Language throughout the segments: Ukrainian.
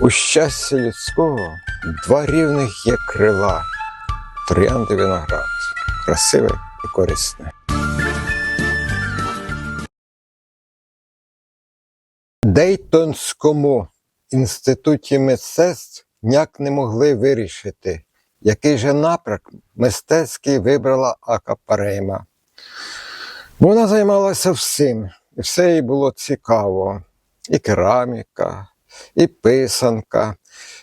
У щастя людського два рівних є крила, троянди виноград, красиве і корисне. Дейтонському інституті мистецтв ніяк не могли вирішити, який же напрямок мистецький вибрала Ака Парейма. Вона займалася всім, і все їй було цікаво. І кераміка, і писанка,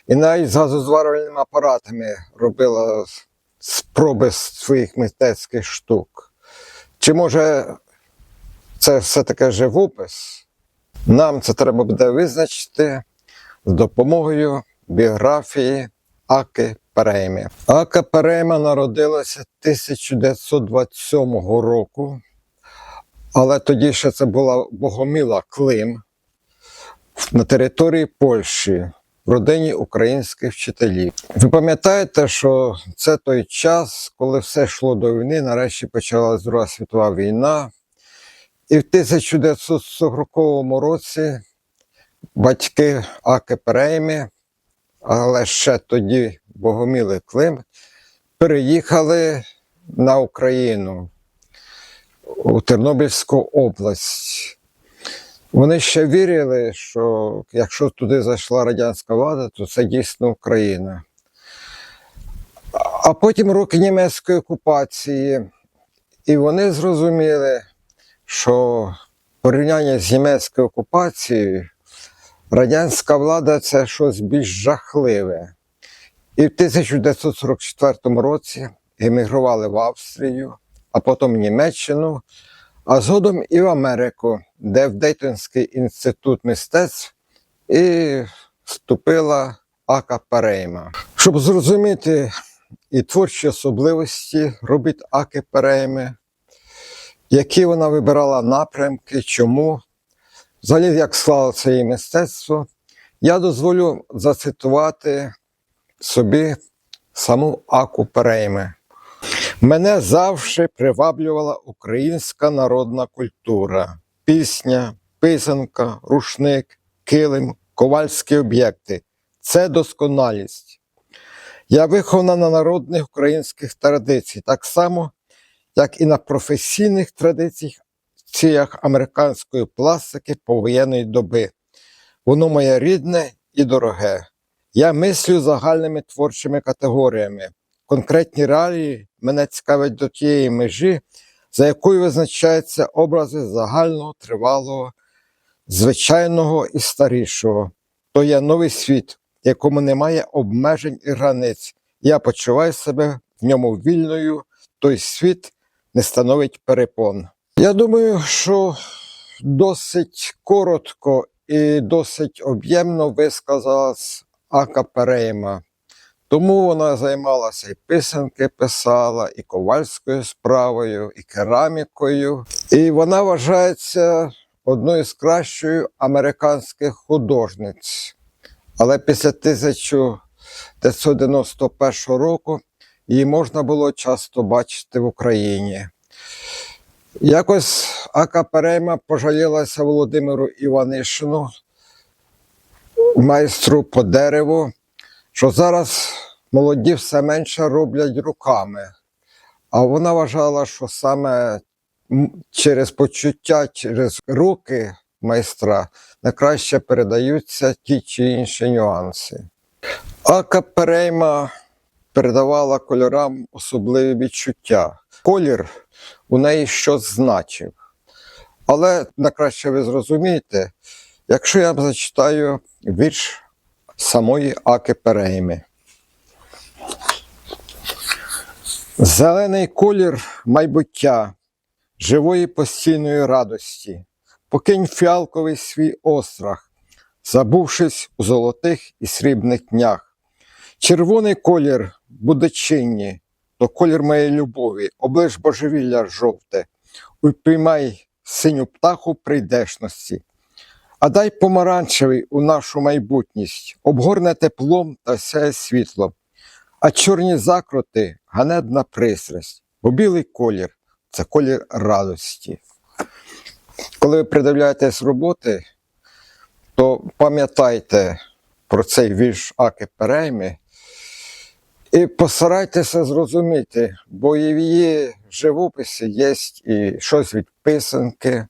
і навіть з газозварювальними апаратами робила спроби своїх мистецьких штук. Чи може це все таке живопис? Нам це треба буде визначити з допомогою біографії Аки Перейми. Ака Перейма народилася 1927 року, але тоді ще це була Богоміла Клим на території Польщі в родині українських вчителів. Ви пам'ятаєте, що це той час, коли все йшло до війни, нарешті почалась Друга світова війна. І в 1940 році батьки Аки Перейми, але ще тоді Богоміли Клим, переїхали на Україну у Тернопільську область. Вони ще вірили, що якщо туди зайшла радянська влада, то це дійсно Україна. А потім роки німецької окупації, і вони зрозуміли, що в порівнянні з німецькою окупацією радянська влада це щось більш жахливе. І в 1944 році емігрували в Австрію, а потім в Німеччину, а згодом і в Америку, де в Дейтонський інститут мистецтв і вступила Ака Перейма. Щоб зрозуміти і творчі особливості робіт Аки Перейми, які вона вибирала напрямки, чому, взагалі, як склалося її мистецтво, я дозволю зацитувати собі саму Аку Перейми. Мене завжди приваблювала українська народна культура, пісня, писанка, рушник, килим, ковальські об'єкти це досконалість. Я вихована на народних українських традиціях, так само, як і на професійних традиціях американської пластики повоєнної доби. Воно моє рідне і дороге. Я мислю загальними творчими категоріями. Конкретні реалії мене цікавить до тієї межі, за якою визначаються образи загального, тривалого, звичайного і старішого. То є новий світ, якому немає обмежень і границь. Я почуваю себе в ньому вільною, той світ не становить перепон. Я думаю, що досить коротко і досить об'ємно висказалась Ака Перейма. Тому вона займалася і писанки писала, і ковальською справою, і керамікою. І вона вважається одною з кращих американських художниць. Але після 1991 року її можна було часто бачити в Україні. Якось Ака Перейма пожалілася Володимиру Іванишину, майстру по дереву, що зараз молоді все менше роблять руками. А вона вважала, що саме через почуття, через руки майстра найкраще передаються ті чи інші нюанси. Ака Перейма передавала кольорам особливі відчуття. Колір у неї щось значив. Але найкраще ви зрозумієте, якщо я зачитаю вірш самої Аки Перейми. Зелений колір майбуття, живої постійної радості, покинь фіалковий свій острах, забувшись у золотих і срібних днях. Червоний колір будечинні, то колір моєї любові, облиш божевілля жовте, упіймай синю птаху прийдешності. А дай помаранчевий у нашу майбутність, обгорне теплом та сяє світлом, а чорні закроти ганебна пристрасть, бо білий колір це колір радості. Коли ви придивляєтесь роботи, то пам'ятайте про цей вірш Аки Перейми. І постарайтеся зрозуміти, бо і в її живописі є і щось від писанки,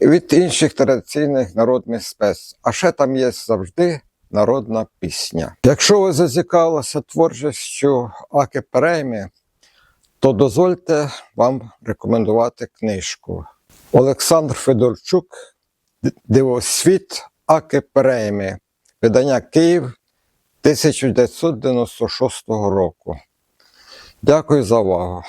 від інших традиційних народних спец. А ще там є завжди народна пісня. Якщо ви зацікавилися творчістю Аки Перейми, то дозвольте вам рекомендувати книжку. Олександр Федорчук Дивосвіт Аки Перейми. Видання Київ 1996 року. Дякую за увагу.